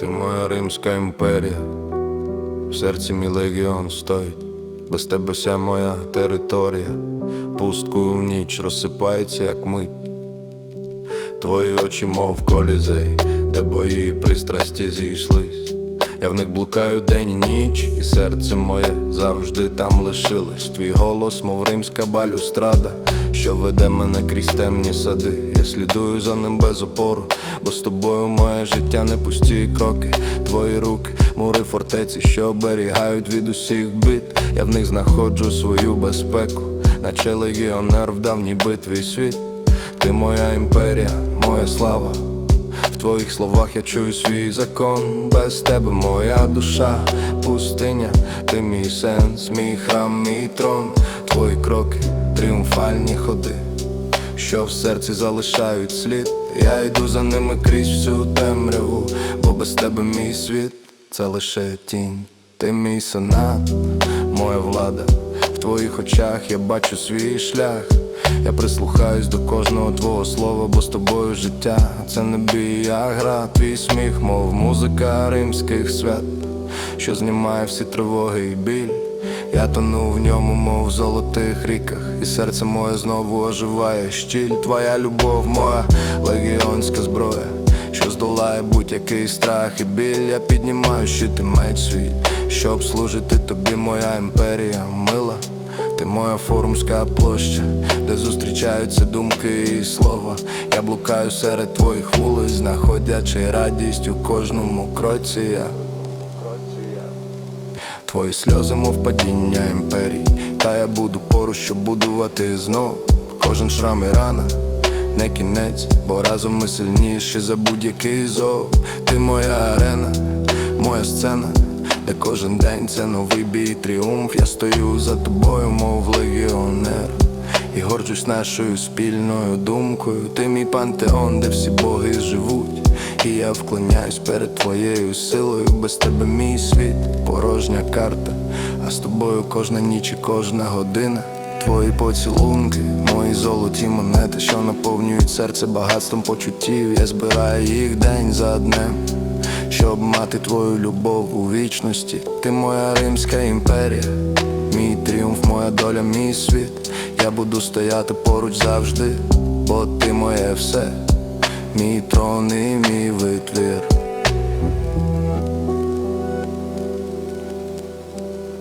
Ти моя Римська імперія, в серці мій легіон стоїть, без тебе вся моя територія, пусткою в ніч розсипається, як мить. Твої очі, мов колізей, де бої пристрасті зійшлись. Я в них блукаю день і ніч, і серце моє завжди там лишилось. Твій голос, мов римська балюстрада, що веде мене крізь темні сади. Я слідую за ним без опору, бо з тобою моє життя не пусті кроки. Твої руки, мури фортеці, що оберігають від усіх бит. Я в них знаходжу свою безпеку, наче легіонер в давній битві світ. Ти моя імперія, моя слава. В твоїх словах я чую свій закон. Без тебе моя душа, пустиня, ти мій сенс, мій храм, мій трон, твої кроки, тріумфальні ходи, що в серці залишають слід. Я йду за ними крізь всю темряву, бо без тебе мій світ це лише тінь. Ти мій сенат, моя влада. В твоїх очах я бачу свій шлях. Я прислухаюсь до кожного твого слова, бо з тобою життя це не бій, а гра, твій сміх, мов музика римських свят, що знімає всі тривоги і біль. Я тону в ньому, мов в золотих ріках, і серце моє знову оживає щіль. Твоя любов, моя легіонська зброя, що здолає будь-який страх і біль. Я піднімаю щити меч свій, щоб служити тобі, моя імперія мила. Ти моя форумська площа, де зустрічаються думки і слова. Я блукаю серед твоїх вулиць, знаходячи радість у кожному кроці. Я Твої сльози, мов падіння імперії, та я буду поруч, щоб будувати знов. Кожен шрам і рана, не кінець, бо разом ми сильніші за будь-який зов. Ти моя арена, моя сцена, де кожен день це новий бій, тріумф. Я стою за тобою, мов легіонер. І горджусь нашою спільною думкою. Ти мій пантеон, де всі боги живуть. І я вклоняюсь перед твоєю силою, без тебе мій світ, порожня карта, а з тобою кожна ніч і кожна година. Твої поцілунки, мої золоті монети, що наповнюють серце багатством почуттів. Я збираю їх день за днем, щоб мати твою любов у вічності. Ти моя римська імперія, мій тріумф, моя доля, мій світ. Я буду стояти поруч завжди, бо ти моє все. Мій трон і мій витвір